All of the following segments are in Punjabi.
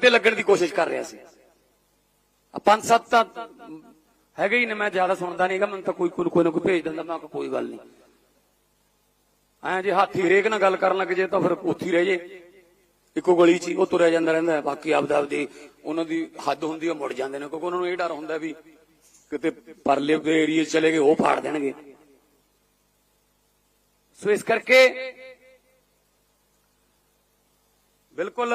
ਤੇ ਲੱਗਣ ਦੀ ਕੋਸ਼ਿਸ਼ ਕਰ ਰਿਹਾ ਸੀ। ਆ ਪੰਜ ਸੱਤ ਤਾਂ ਹੈਗੇ ਹੀ ਨੇ, ਮੈਂ ਜ਼ਿਆਦਾ ਸੁਣਦਾ ਨਹੀਂਗਾ ਮੈਨੂੰ ਤਾਂ ਕੋਈ ਕੋਈ ਨਾ ਕੋਈ ਭੇਜ ਦਿੰਦਾ, ਮੈਂ ਕੋਈ ਗੱਲ ਨਹੀਂ ਐਂ ਜੇ ਹਾਥੀ ਰੇਕ ਨਾਲ ਗੱਲ ਕਰਨ ਲੱਗ ਜੇ ਤਾਂ ਫਿਰ ਉੱਥੇ ਹੀ ਰਹਿ ਜੇ। ਇੱਕੋ ਗਲੀ 'ਚ ਉਹ ਤੁਰਿਆ ਜਾਂਦਾ ਰਹਿੰਦਾ ਬਾਕੀ ਆਪਦਾ ਆਪਦੀ ਉਹਨਾਂ ਦੀ ਹੱਦ ਹੁੰਦੀ ਉਹ ਮੁੜ ਜਾਂਦੇ ਨੇ, ਕਿਉਂਕਿ ਉਹਨਾਂ ਨੂੰ ਇਹ ਡਰ ਹੁੰਦਾ ਵੀ ਕਿਤੇ ਪਰਲੇ ਦੇ ਏਰੀਏ ਚਲੇ ਗਏ, ਉਹ ਫਾੜ ਦੇਣਗੇ। ਸੋ ਇਸ ਕਰਕੇ ਬਿਲਕੁਲ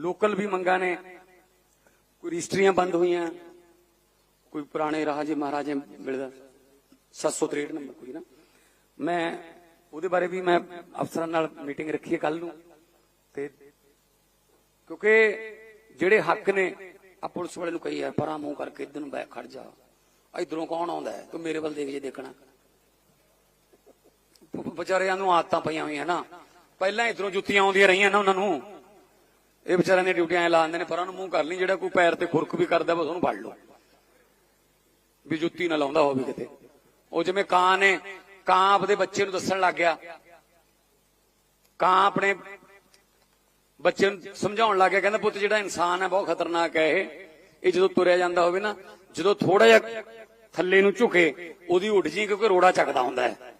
ਲੋਕਲ ਵੀ ਮੰਗਾਂ ਨੇ। ਕੋਈ ਰਜਿਸਟਰੀਆਂ ਬੰਦ ਹੋਈਆਂ, ਕੋਈ ਪੁਰਾਣੇ ਰਾਜੇ ਮਹਾਰਾਜੇ ਮਿਲਦਾ। 763 ਨੰਬਰ ਕੋਈ ਨਾ। ਮੈਂ ਉਹਦੇ ਬਾਰੇ ਵੀ ਮੈਂ ਅਫਸਰਾਂ ਨਾਲ ਮੀਟਿੰਗ ਰੱਖੀ ਹੈ ਕੱਲ ਨੂੰ। ਤੇ ਕਿਉਂਕਿ ਜਿਹੜੇ ਹੱਕ ਨੇ ਆ ਪੁਲਿਸ ਵਾਲੇ ਨੂੰ ਕਹੀ ਯਾਰ ਪਰਾਂ ਮੂੰਹ ਕਰਕੇ ਇਧਰ ਨੂੰ ਬੈ ਖੜ ਜਾ। ਇਧਰੋਂ ਕੌਣ ਆਉਂਦਾ ਹੈ? ਤੂੰ ਮੇਰੇ ਵੱਲ ਦੇਖ, ਜੇ ਦੇਖਣਾ। ਵਿਚਾਰਿਆਂ ਨੂੰ ਆਦਤਾਂ ਪਈਆਂ ਹੋਈਆਂ ਨਾ। ਪਹਿਲਾਂ ਇਧਰੋਂ ਜੁੱਤੀਆਂ ਆਉਂਦੀਆਂ ਰਹੀਆਂ ਨਾ ਉਹਨਾਂ ਨੂੰ। ਇਹ ਵਿਚਾਰਿਆਂ ਦੀਆਂ ਡਿਊਟੀਆਂ ਐ ਲਾ ਨੇ, ਪਰਾਂ ਨੂੰ ਮੂੰਹ ਕਰ ਲਈ, ਜਿਹੜਾ ਕੋਈ ਪੈਰ ਤੇ ਖੁਰਕ ਵੀ ਕਰਦਾ ਬਸ ਉਹਨੂੰ ਫੜ ਲਓ। ਵੀ ਜੁੱਤੀ ਨਾ ਲਾਉਂਦਾ ਹੋਵੇ ਕਿਤੇ। ਉਹ ਜਿਵੇਂ ਕਾਂ ਨੇ, ਕਾਂ ਆਪਦੇ ਬੱਚੇ ਨੂੰ ਦੱਸਣ ਲੱਗ ਗਿਆ। ਕਾਂ ਆਪਣੇ ਬੱਚੇ ਨੂੰ ਸਮਝਾਉਣ ਲੱਗ ਗਿਆ, ਕਹਿੰਦਾ ਪੁੱਤ ਜਿਹੜਾ ਇਨਸਾਨ ਹੈ, ਬਹੁਤ ਖਤਰਨਾਕ ਹੈ ਇਹ। ਇਹ ਜਦੋਂ ਤੁਰਿਆ ਜਾਂਦਾ ਹੋਵੇ ਨਾ, ਜਦੋਂ ਥੋੜਾ ਜਿਹਾ ਥੱਲੇ ਨੂੰ ਝੁਕੇ, ਉਹਦੀ ਉੱਡ ਜੀ, ਕਿਉਂਕਿ ਰੋੜਾ ਚੱਕਦਾ ਹੁੰਦਾ ਹੈ।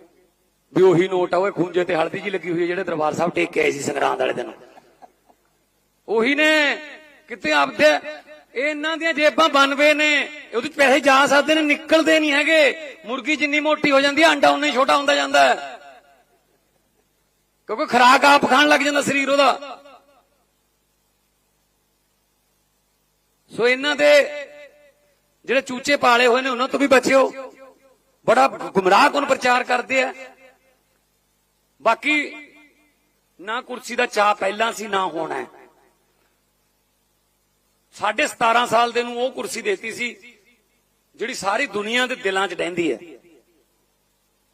ਵੀ ਉਹੀ ਨੋਟ ਆ ਉਹ ਖੂੰਜੇ ਤੇ ਹਲਦੀ ਜੀ ਲੱਗੀ ਹੋਈ ਹੈ ਜਿਹੜੇ ਦਰਬਾਰ ਸਾਹਿਬ ਟੇਕ ਕੇ ਆਏ ਸੀ ਸੰਗਰਾਂਦ ਵਾਲੇ ਦਿਨ। ਉਹੀ ਨੇ, ਕਿਤੇ ਆਪਦੇ, ਇਹਨਾਂ ਦੀਆਂ ਜੇਬਾਂ ਬਣਵੇ ਨੇ, ਉਹਦੇ ਚ ਪੈਸੇ ਜਾ ਸਕਦੇ ਨੇ, ਨਿਕਲਦੇ ਨਹੀਂ ਹੈਗੇ। ਮੁਰਗੀ ਜਿੰਨੀ ਮੋਟੀ ਹੋ ਜਾਂਦੀ ਹੈ ਅੰਡਾ ਉਨਾ ਹੀ ਛੋਟਾ ਹੁੰਦਾ ਜਾਂਦਾ ਹੈ। ਕਿਉਂਕਿ ਖਰਾਕ ਆਪ ਖਾਣ ਲੱਗ ਜਾਂਦਾ ਸਰੀਰ ਉਹਦਾ। ਸੋ ਇਹਨਾਂ ਦੇ ਜਿਹੜੇ ਚੂਚੇ ਪਾਲੇ ਹੋਏ ਨੇ, ਉਹਨਾਂ ਤੋਂ ਵੀ ਬਚਿਓ। ਬੜਾ ਗੁੰਮਰਾਹ ਕੋਨ ਪ੍ਰਚਾਰ ਕਰਦੇ ਆ? ਬਾਕੀ ਨਾ ਕੁਰਸੀ ਦਾ ਚਾਹ ਪਹਿਲਾਂ ਸੀ, ਨਾ ਹੋਣਾ ਹੈ। ਸਾਢੇ 17 ਸਾਲ ਦੇ ਨੂੰ ਉਹ ਕੁਰਸੀ ਦੇਤੀ ਸੀ, ਜਿਹੜੀ ਸਾਰੀ ਦੁਨੀਆ ਦੇ ਦਿਲਾਂ 'ਚ ਡਹਿੰਦੀ ਹੈ।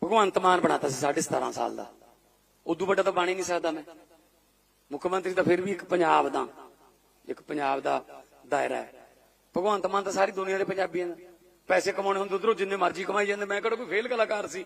ਭਗਵੰਤ ਮਾਨ ਬਣਾਤਾ ਸੀ ਸਾਢੇ 17 ਸਾਲ ਦਾ। ਉਦੋਂ ਵੱਡਾ ਤਾਂ ਬਣ ਹੀ ਨਹੀਂ ਸਕਦਾ ਮੈਂ। ਮੁੱਖ ਮੰਤਰੀ ਤਾਂ ਫਿਰ ਵੀ ਇੱਕ ਪੰਜਾਬ ਦਾ, ਇੱਕ ਪੰਜਾਬ ਦਾ ਦਾਇਰਾ ਹੈ। ਭਗਵੰਤ ਮਾਨ ਤਾਂ ਸਾਰੀ ਦੁਨੀਆ ਦੇ ਪੰਜਾਬੀਆਂ ਦਾ। ਪੈਸੇ ਕਮਾਉਣੇ ਹੁੰਦੇ ਉਧਰੋਂ ਜਿੰਨੇ ਮਰਜ਼ੀ ਕਮਾਈ ਜਾਂਦੇ। ਮੈਂ ਕਿਹੜਾ ਕੋਈ ਫੇਲ ਕਲਾਕਾਰ ਸੀ?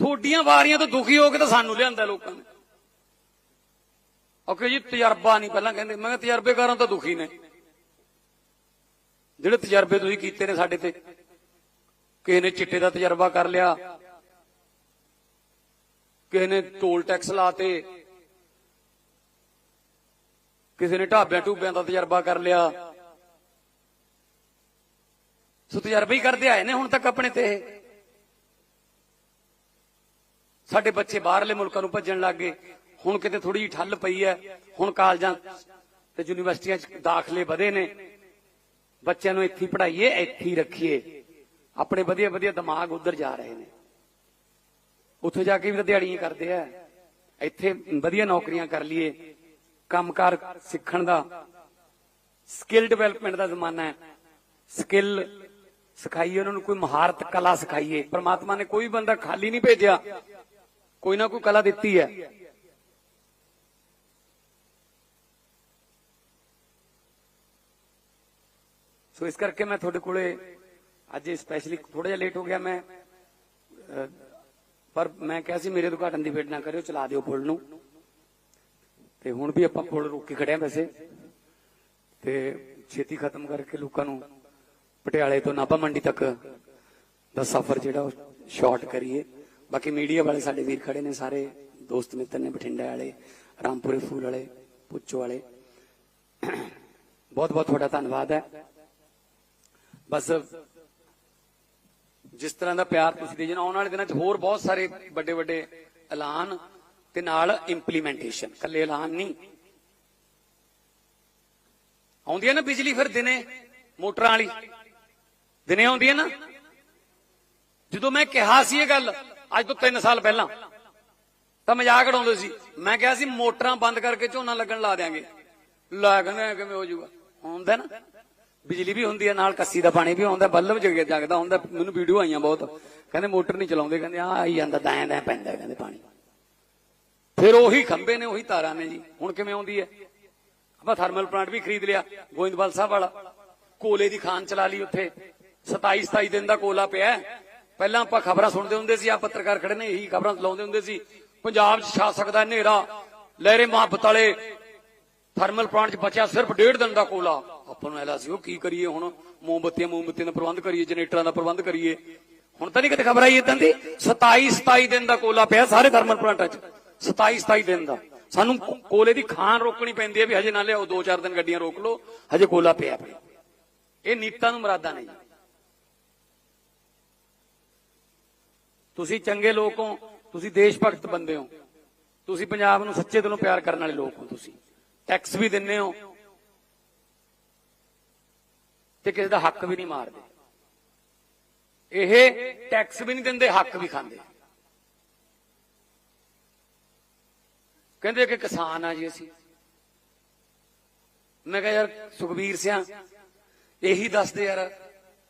ਤੁਹਾਡੀਆਂ ਵਾਰੀਆਂ ਤੋਂ ਦੁਖੀ ਹੋ ਕੇ ਤਾਂ ਸਾਨੂੰ ਲਿਆਂਦਾ ਲੋਕਾਂ ਨੇ। ਓਕੇ ਜੀ, ਤਜਰਬਾ ਨਹੀਂ, ਪਹਿਲਾਂ ਕਹਿੰਦੇ, ਮੈਂ ਕਿਹਾ ਤਜਰਬੇਕਾਰਾਂ ਤਾਂ ਦੁਖੀ ਨੇ। ਜਿਹੜੇ ਤਜਰਬੇ ਤੁਸੀਂ ਕੀਤੇ ਨੇ ਸਾਡੇ ਤੇ, ਕਿਸੇ ਨੇ ਚਿੱਟੇ ਦਾ ਤਜਰਬਾ ਕਰ ਲਿਆ, ਕਿਸੇ ਨੇ ਟੋਲ ਟੈਕਸ ਲਾਤੇ, ਕਿਸੇ ਨੇ ਢਾਬਿਆਂ ਟੂਬਿਆਂ ਦਾ ਤਜਰਬਾ ਕਰ ਲਿਆ। ਸੋ ਤਜਰਬੇ ਹੀ ਕਰਦੇ ਆਏ ਨੇ ਹੁਣ ਤੱਕ ਆਪਣੇ ਤੇ। ਇਹ। ਸਾਡੇ ਬੱਚੇ ਬਾਹਰਲੇ ਮੁਲਕਾਂ ਨੂੰ ਭੱਜਣ ਲੱਗ ਗਏ। ਹੁਣ ਕਿਤੇ ਥੋੜੀ ਜਿਹੀ ਠੱਲ ਪਈ ਹੈ। ਹੁਣ ਕਾਲਜਾਂ ਤੇ ਯੂਨੀਵਰਸਿਟੀਆਂ 'ਚ ਦਾਖਲੇ ਵਧੇ ਨੇ। ਬੱਚਿਆਂ ਨੂੰ ਇੱਥੇ ਹੀ ਪੜ੍ਹਾਈਏ, ਇੱਥੇ ਰੱਖੀਏ। ਆਪਣੇ ਵਧੀਆ ਵਧੀਆ ਦਿਮਾਗ ਉਧਰ ਜਾ ਰਹੇ ਨੇ। ਉੱਥੇ ਜਾ ਕੇ ਵੀ ਦਿਹਾੜੀਆਂ ਕਰਦੇ ਆ। ਇੱਥੇ ਵਧੀਆ ਨੌਕਰੀਆਂ ਕਰ ਲਈਏ। ਕੰਮਕਾਰ ਸਿੱਖਣ ਦਾ ਸਕਿੱਲ ਡਿਵੈਲਪਮੈਂਟ ਦਾ ਜ਼ਮਾਨਾ ਹੈ। ਸਕਿੱਲ ਸਿਖਾਈਏ, ਉਹਨਾਂ ਨੂੰ ਕੋਈ ਮਹਾਰਤ ਕਲਾ ਸਿਖਾਈਏ। ਪ੍ਰਮਾਤਮਾ ਨੇ ਕੋਈ ਬੰਦਾ ਖਾਲੀ ਨਹੀਂ ਭੇਜਿਆ। ਕੋਈ ਨਾ ਕੋਈ ਕਲਾ ਦਿੱਤੀ ਹੈ। ਸੋ ਇਸ ਕਰਕੇ ਮੈਂ ਤੁਹਾਡੇ ਕੋਲੇ ਅੱਜ ਸਪੈਸ਼ਲੀ ਥੋੜਾ ਜਿਹਾ ਲੇਟ ਹੋ ਗਿਆ ਮੈਂ ਪਰ ਮੈਂ ਕਿਹਾ ਸੀ ਮੇਰੇ ਉਦਘਾਟਨ ਦੀ ਵੇਟ ਨਾ ਕਰਿਓ, ਚਲਾ ਦਿਓ ਫੁੱਲ ਨੂੰ। ਤੇ ਹੁਣ ਵੀ ਆਪਾਂ ਪੁਲ ਰੋਕ ਕੇ ਖੜੇ ਆ ਵੈਸੇ। ਤੇ ਛੇਤੀ ਖਤਮ ਕਰਕੇ ਲੋਕਾਂ ਨੂੰ ਪਟਿਆਲੇ ਤੋਂ ਨਾਭਾ ਮੰਡੀ ਤੱਕ ਦਾ ਸਫ਼ਰ ਜਿਹੜਾ ਉਹ ਸ਼ਾਰਟ ਕਰੀਏ। ਬਾਕੀ ਮੀਡੀਆ ਵਾਲੇ ਸਾਡੇ ਵੀਰ ਖੜੇ ਨੇ ਸਾਰੇ, ਦੋਸਤ ਮਿੱਤਰ ਨੇ, ਬਠਿੰਡਾ ਵਾਲੇ, ਰਾਮਪੁਰੇ ਫੂਲ ਵਾਲੇ ਪੁੱਚੋ ਵਾਲੇ। ਬਹੁਤ ਬਹੁਤ ਤੁਹਾਡਾ ਧੰਨਵਾਦ ਹੈ। ਬਸ ਜਿਸ ਤਰ੍ਹਾਂ ਦਾ ਪਿਆਰ ਤੁਸੀਂ ਦੇ ਜਨਾ ਆਉਣ ਵਾਲੇ ਦਿਨਾਂ 'ਚ ਹੋਰ ਬਹੁਤ ਸਾਰੇ ਵੱਡੇ ਵੱਡੇ ਐਲਾਨ ਤੇ ਨਾਲ ਇੰਪਲੀਮੈਂਟੇਸ਼ਨ ਕੱਲੇ ਐਲਾਨ ਨਹੀਂ। ਆਉਂਦੀ ਹੈ ਨਾ ਬਿਜਲੀ ਫਿਰ ਦਿਨੇ, ਮੋਟਰਾਂ ਵਾਲੀ। ਦਿਨੇ ਆਉਂਦੀ ਹੈ ਨਾ। ਜਦੋਂ ਮੈਂ ਕਿਹਾ ਸੀ ਇਹ ਗੱਲ ਅੱਜ ਤੋਂ 3 ਸਾਲ ਪਹਿਲਾਂ। ਤਾਂ ਮਜ਼ਾਕ ਉਡਾਉਂਦੇ ਸੀ। ਮੈਂ ਕਿਹਾ ਸੀ, ਮੋਟਰਾਂ ਬੰਦ ਕਰਕੇ ਝੋਨਾ ਲੱਗਣ ਲਾ ਦਿਆਂਗੇ। ਲਾ ਕਹਿੰਦੇ ਕਿਵੇਂ ਹੋ ਜਾਊਗਾ? ਹੁੰਦਾ ਨਾ। ਬਿਜਲੀ ਵੀ ਹੁੰਦੀ ਹੈ ਨਾਲ ਕੱਸੀ ਦਾ ਪਾਣੀ ਵੀ ਆਉਂਦਾ, ਬੱਲਬ ਜਗਦਾ ਹੁੰਦਾ। ਮੈਨੂੰ ਵੀਡੀਓ ਆਈਆਂ ਬਹੁਤ। ਕਹਿੰਦੇ ਮੋਟਰ ਨਹੀਂ ਚਲਾਉਂਦੇ, ਕਹਿੰਦੇ ਆ ਆਈ ਜਾਂਦਾ ਦਾਇਆ ਦਾਇਆ ਪੈਂਦਾ ਕਹਿੰਦੇ ਪਾਣੀ। ਫਿਰ ਉਹੀ ਖੰਬੇ ਨੇ, ਉਹੀ ਤਾਰਾਂ ਨੇ ਜੀ। ਹੁਣ ਕਿਵੇਂ ਆਉਂਦੀ ਹੈ ਆਪਾਂ ਥਰਮਲ ਪਲਾਂਟ ਵੀ ਖਰੀਦ ਲਿਆ, ਗੋਇੰਦਵਾਲ ਸਾਹਿਬ ਵਾਲਾ। ਕੋਲੇ ਦੀ ਖਾਨ ਚਲਾ ਲਈ ਉੱਥੇ। 27 27 ਦਿਨ ਦਾ ਕੋਲਾ ਪਿਆ। ਪਹਿਲਾਂ ਆਪਾਂ ਖਬਰਾਂ ਸੁਣਦੇ ਹੁੰਦੇ ਸੀ ਆ ਪੱਤਰਕਾਰ ਖੜੇ ਨੇ, ਇਹੀ ਖਬਰਾਂ ਲਾਉਂਦੇ ਹੁੰਦੇ ਸੀ। ਪੰਜਾਬ 'ਚ ਛਾ ਸਕਦਾ ਹਨੇਰਾ, ਲਹਿਰੇ ਮੁਹੱਬਤ ਵਾਲੇ ਥਰਮਲ ਪਲਾਂਟ 'ਚ ਬਚਿਆ ਸਿਰਫ ਡੇਢ ਦਿਨ ਦਾ ਕੋਲਾ। ਆਪਾਂ ਨੂੰ ਐਲਾ ਸੀ, ਉਹ ਕੀ ਕਰੀਏ ਹੁਣ? ਮੋਮਬੱਤੀਆਂ ਮੋਮਬੱਤੀਆਂ ਦਾ ਪ੍ਰਬੰਧ ਕਰੀਏ, ਜਨਰੇਟਰਾਂ ਦਾ ਪ੍ਰਬੰਧ ਕਰੀਏ। ਹੁਣ ਤਾਂ ਨਹੀਂ ਕਿਤੇ ਖਬਰ ਆਈ ਇਦਾਂ ਦੀ? 27 27 ਦਿਨ ਦਾ ਕੋਲਾ ਪਿਆ ਸਾਰੇ ਥਰਮਲ ਪਲਾਂਟਾਂ 'ਚ। 27 27 ਦਿਨ ਦਾ। ਸਾਨੂੰ ਕੋਲੇ ਦੀ ਖਾਨ ਰੋਕਣੀ ਪੈਂਦੀ ਹੈ ਵੀ ਹਜੇ ਨਾ ਲਿਆਓ 2-4 ਦਿਨ ਗੱਡੀਆਂ ਰੋਕ ਲਓ, ਹਜੇ ਕੋਲਾ ਪਿਆ ਪਿਆ। ਇਹ ਨੀਤਾਂ ਨੂੰ ਮਰਾਦਾ ਨਹੀਂ। ਤੁਸੀਂ ਚੰਗੇ ਲੋਕ ਹੋ, ਤੁਸੀਂ ਦੇਸ਼ ਭਗਤ ਬੰਦੇ ਹੋ। ਤੁਸੀਂ ਪੰਜਾਬ ਨੂੰ ਸੱਚੇ ਦਿਲੋਂ ਪਿਆਰ ਕਰਨ ਵਾਲੇ ਲੋਕ ਹੋ ਤੁਸੀਂ। ਟੈਕਸ ਵੀ ਦਿੰਦੇ ਹੋ। ਤੇ ਕਿਸੇ ਦਾ ਹੱਕ ਵੀ ਨਹੀਂ ਮਾਰਦੇ। ਇਹ ਟੈਕਸ ਵੀ ਨਹੀਂ ਦਿੰਦੇ, ਹੱਕ ਵੀ ਖਾਂਦੇ। ਕਹਿੰਦੇ ਕਿ ਕਿਸਾਨ ਆ ਜੀ ਅਸੀਂ। ਮੈਂ ਕਿਹਾ ਯਾਰ ਸੁਖਬੀਰ ਸਿਆ, ਇਹੀ ਦੱਸਦੇ ਯਾਰ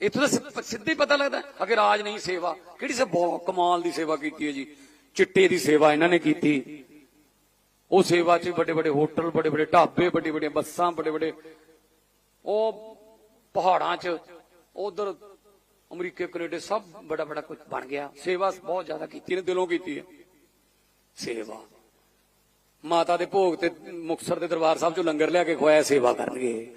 ਇੱਥੋਂ ਤਾਂ ਸਿ- ਸਿੱਧੇ ਪਤਾ ਲੱਗਦਾ ਅਗੇ ਰਾਜ ਨਹੀਂ ਸੇਵਾ, ਕਿਹੜੀ ਸੇ ਬਹੁਤ ਕਮਾਲ ਦੀ ਸੇਵਾ ਕੀਤੀ ਹੈ ਜੀ। ਚਿੱਟੇ ਦੀ ਸੇਵਾ ਇਹਨਾਂ ਨੇ ਕੀਤੀ। ਉਹ ਸੇਵਾ 'ਚ ਵੱਡੇ ਵੱਡੇ ਹੋਟਲ, ਵੱਡੇ ਵੱਡੇ ਢਾਬੇ, ਵੱਡੇ ਵੱਡੀਆਂ ਬੱਸਾਂ, ਵੱਡੇ ਵੱਡੇ ਉਹ ਪਹਾੜਾਂ 'ਚ, ਉਧਰ ਅਮਰੀਕੇ, ਕੈਨੇਡਾ ਸਭ ਬੜਾ ਬੜਾ ਕੁਝ ਬਣ ਗਿਆ। ਸੇਵਾ ਬਹੁਤ ਜ਼ਿਆਦਾ ਕੀਤੀ ਨੇ, ਦਿਲੋਂ ਕੀਤੀ ਹੈ। ਸੇਵਾ। ਮਾਤਾ ਦੇ ਭੋਗ ਤੇ ਮੁਕਸਰ ਦੇ ਦਰਬਾਰ ਸਾਹਿਬ ਚੋਂ ਲੰਗਰ ਲਿਆ ਕੇ ਖਵਾਇਆ, ਸੇਵਾ ਕਰਨਗੇ।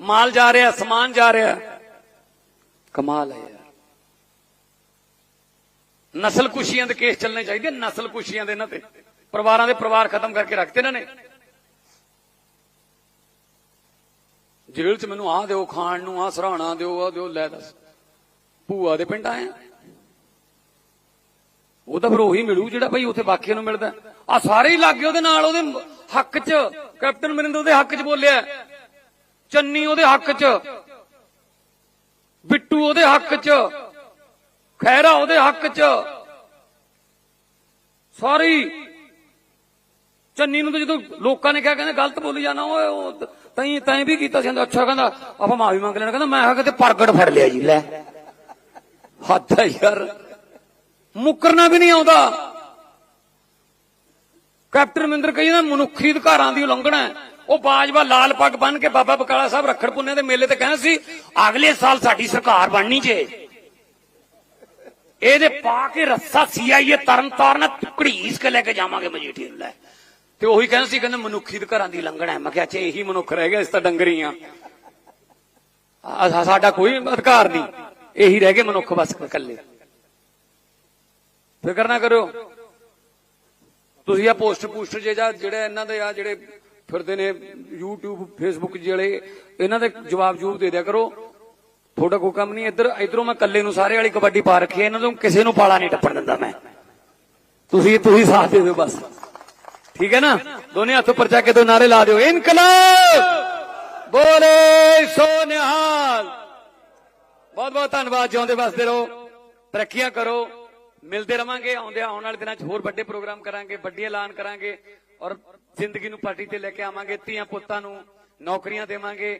ਮਾਲ ਜਾ ਰਿਹਾ, ਸਮਾਨ ਜਾ ਰਿਹਾ। ਕਮਾਲ ਹੈ ਯਾਰ। ਨਸਲ ਕੁਸ਼ੀਆਂ ਦੇ ਕੇਸ ਚੱਲਣੇ ਚਾਹੀਦੇ, ਨਸਲ ਕੁਸ਼ੀਆਂ ਦੇ ਇਹਨਾਂ ਤੇ। ਪਰਿਵਾਰਾਂ ਦੇ ਪਰਿਵਾਰ ਖਤਮ ਕਰਕੇ ਰੱਖਤੇ ਇਹਨਾਂ ਨੇ। ਜੇਲ੍ਹ 'ਚ ਮੈਨੂੰ ਆਹ ਦਿਓ, ਖਾਣ ਨੂੰ ਆਹ, ਸਰਾਣਾ ਦਿਓ, ਆਹ ਦਿਓ, ਲੈ ਦੱਸ। ਭੂਆ ਦੇ ਪਿੰਡ ਆਇਆ ਆ। ਉਹ ਤਾਂ ਫਿਰ ਉਹੀ ਮਿਲੂ ਜਿਹੜਾ ਭਾਈ ਉੱਥੇ ਬਾਕੀਆਂ ਨੂੰ ਮਿਲਦਾ। ਆ ਸਾਰੇ ਹੀ ਲੱਗੇ ਉਹਦੇ ਨਾਲ, ਉਹਦੇ ਹੱਕ 'ਚ। ਕੈਪਟਨ ਮਰਿੰਦਰ ਉਹਦੇ ਹੱਕ 'ਚ ਬੋਲਿਆ। ਚੰਨੀ ਉਹਦੇ ਹੱਕ 'ਚ, ਬਿੱਟੂ ਉਹਦੇ ਹੱਕ 'ਚ ਖੈਰਾ ਉਹਦੇ ਹੱਕ 'ਚ। ਸਾਰੀ ਚੰਨੀ ਨੂੰ ਤਾਂ ਜਦੋਂ ਲੋਕਾਂ ਨੇ ਕਿਹਾ, ਕਹਿੰਦੇ ਗਲਤ ਬੋਲੀ ਜਾਣਾ, ਓਏ, ਉਹ ਤੈਂ ਤੈਂ ਵੀ ਕੀਤਾ ਸੀ ਅੱਛਾ, ਕਹਿੰਦਾ, ਆਪਾਂ ਮਾਫੀ ਮੰਗ ਲੈਣਾ, ਕਹਿੰਦਾ, ਮੈਂ ਕਿਹਾ ਕਿਤੇ ਪ੍ਰਗਟ ਫੜ ਲਿਆ ਜੀ, ਲੈ। ਹੱਦ ਹੈ ਯਾਰ। ਮੁਕਰਨਾ ਵੀ ਨਹੀਂ ਆਉਂਦਾ। ਕੈਪਟਨ ਮਹਿੰਦਰ ਕਹੀ ਨਾ ਮਨੁੱਖੀ ਅਧਿਕਾਰਾਂ ਦੀ ਉਲੰਘਣਾ ਹੈ। ਉਹ ਬਾਜਵਾ ਲਾਲ ਪੱਗ ਬੰਨ ਕੇ ਬਾਬਾ ਬਕਾਲਾ ਸਾਹਿਬ ਰੱਖੜ ਪੁੰਨੇ ਦੇ ਮੇਲੇ ਤੇ ਕਹਿੰਦਾ ਸੀ, ਅਗਲੇ ਸਾਲ ਸਾਡੀ ਸਰਕਾਰ ਬਣਨੀ ਜੇ। ਇਹਦੇ ਪਾ ਕੇ ਰੱਸਾ ਸੀਆਈਏ ਤਰਨ ਤਾਰਨ ਕੇ ਲੈ ਕੇ ਜਾਵਾਂਗੇ ਮਜੀਠੀ ਨੂੰ ਲੈ। ਤੇ ਉਹੀ ਕਹਿੰਦਾ ਸੀ, ਕਹਿੰਦਾ ਮਨੁੱਖੀ ਅਧਿਕਾਰਾਂ ਦੀ ਉਲੰਘਣਾ ਹੈ। ਮੈਂ ਕਿਹਾ, ਅੱਛਾ, ਇਹੀ ਮਨੁੱਖ ਰਹਿ ਗਿਆ, ਇਸ ਤਾਂ ਡੰਗਰੀ ਆ, ਆ- ਸਾਡਾ ਕੋਈ ਅਧਿਕਾਰ ਨਹੀਂ। ਇਹੀ ਰਹਿ ਗਏ ਮਨੁੱਖ ਬਸ ਇਕੱਲੇ। ਫਿਕਰ ਨਾ ਕਰੋ ਤੁਸੀਂ ਆ ਪੋਸਟ ਪੋਸਟਰ ਜੇ ਜਾਂ ਜਿਹੜੇ ਇਹਨਾਂ ਦੇ ਆ ਜਿਹੜੇ ਫਿਰਦੇ ਨੇ YouTube, Facebook ਜਿਹੜੇ, ਇਹਨਾਂ ਦੇ ਜਵਾਬ ਜੂਬ ਦੇ ਦਿਆ ਕਰੋ। ਤੁਹਾਡਾ ਕੋਈ ਕੰਮ ਨਹੀਂ, ਇੱਧਰ, ਇਧਰੋਂ ਮੈਂ ਇਕੱਲੇ ਨੂੰ ਸਾਰੇ ਵਾਲੀ ਕਬੱਡੀ ਪਾ ਰੱਖੀ ਇਹਨਾਂ ਤੋਂ ਕਿਸੇ ਨੂੰ ਪਾਲਾ ਨਹੀਂ ਟੱਪਣ ਦਿੰਦਾ ਮੈਂ। ਤੁਸੀਂ ਤੁਸੀਂ ਸਾਥ ਦੇ ਦਿਓ ਬਸ। ਠੀਕ ਹੈ ਨਾ? ਦੋਨੇ ਹੱਥ ਉੱਪਰ ਚੱਕ ਕੇ ਦੋ ਨਾਰੇ ਲਾ ਦਿਓ। ਇਨਕਲਾਬ! ਬੋਲੇ ਸੋ ਨਿਹਾਲ ਬਹੁਤ ਬਹੁਤ ਧੰਨਵਾਦ, ਜਿਉਂਦੇ ਵਸਦੇ ਰਹੋ। ਤਰੱਕੀਆਂ ਕਰੋ। ਮਿਲਦੇ ਰਵਾਂਗੇ, ਆਉਂਦੇ ਆਉਣ ਵਾਲੇ ਦਿਨਾਂ 'ਚ ਹੋਰ ਵੱਡੇ ਪ੍ਰੋਗਰਾਮ ਕਰਾਂਗੇ, ਵੱਡੇ ਐਲਾਨ ਕਰਾਂਗੇ। ਔਰ ਜ਼ਿੰਦਗੀ ਨੂੰ ਪਾਰਟੀ ਤੇ ਲੈ ਕੇ ਆਵਾਂਗੇ, ਧੀਆਂ ਪੁੱਤਾਂ ਨੂੰ ਨੌਕਰੀਆਂ ਦੇਵਾਂਗੇ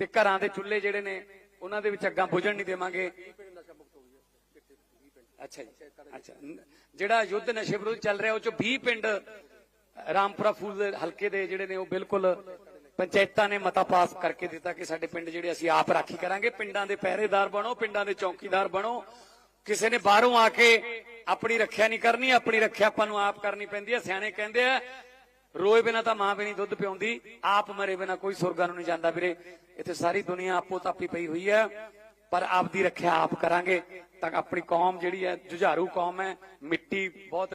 ਤੇ ਘਰਾਂ ਦੇ ਚੁੱਲ੍ਹੇ ਜਿਹੜੇ ਨੇ, ਉਹਨਾਂ ਦੇ ਵਿੱਚ ਅੱਗਾਂ ਬੁਝਣ ਨਹੀਂ ਦੇਵਾਂਗੇ। ਅੱਛਾ ਜੀ, ਅੱਛਾ। ਜਿਹੜਾ ਯੁੱਧ ਨਸ਼ੇ ਵਿਰੁੱਧ ਚੱਲ ਰਿਹਾ, ਉਹ ਚ 20 ਪਿੰਡ ਰਾਮਪੁਰਾ ਫੂਲ ਹਲਕੇ ਦੇ ਜਿਹੜੇ ਨੇ, ਉਹ ਬਿਲਕੁਲ ਪੰਚਾਇਤਾਂ ਨੇ ਮਤਾ ਪਾਸ ਕਰਕੇ ਦਿੱਤਾ ਕਿ ਸਾਡੇ ਪਿੰਡ ਜਿਹੜੇ ਅਸੀਂ ਆਪ ਰਾਖੀ ਕਰਾਂਗੇ। ਪਿੰਡਾਂ ਦੇ ਪਹਿਰੇਦਾਰ ਬਣੋ, ਪਿੰਡਾਂ ਦੇ ਚੌਕੀਦਾਰ ਬਣੋ। ਕਿਸੇ ਨੇ ਬਾਹਰੋਂ ਆ ਕੇ ਆਪਣੀ ਰੱਖਿਆ ਨਹੀਂ ਕਰਨੀ, ਆਪਣੀ ਰੱਖਿਆ ਆਪਾਂ ਨੂੰ ਆਪ ਕਰਨੀ ਪੈਂਦੀ ਹੈ। ਸਿਆਣੇ ਕਹਿੰਦੇ ਆ, ਰੋਏ ਬਿਨਾ ਤਾਂ ਮਾਂ ਵੀ ਨਹੀਂ ਦੁੱਧ ਪਿਉਂਦੀ, ਆਪ ਮਰੇ ਬਿਨਾ ਕੋਈ ਸੁਰਗਾਂ ਨੂੰ ਨਹੀਂ ਜਾਂਦਾ ਵੀਰੇ। ਇੱਥੇ ਸਾਰੀ ਦੁਨੀਆ ਆਪੋ ਤਾਪੀ ਪਈ ਹੋਈ ਹੈ, ਪਰ ਆਪ ਦੀ ਰੱਖਿਆ ਆਪ ਕਰਾਂਗੇ ਤਾਂ ਆਪਣੀ ਕੌਮ ਜਿਹੜੀ ਹੈ, ਜੁਝਾਰੂ ਕੌਮ ਹੈ, ਮਿੱਟੀ ਬਹੁਤ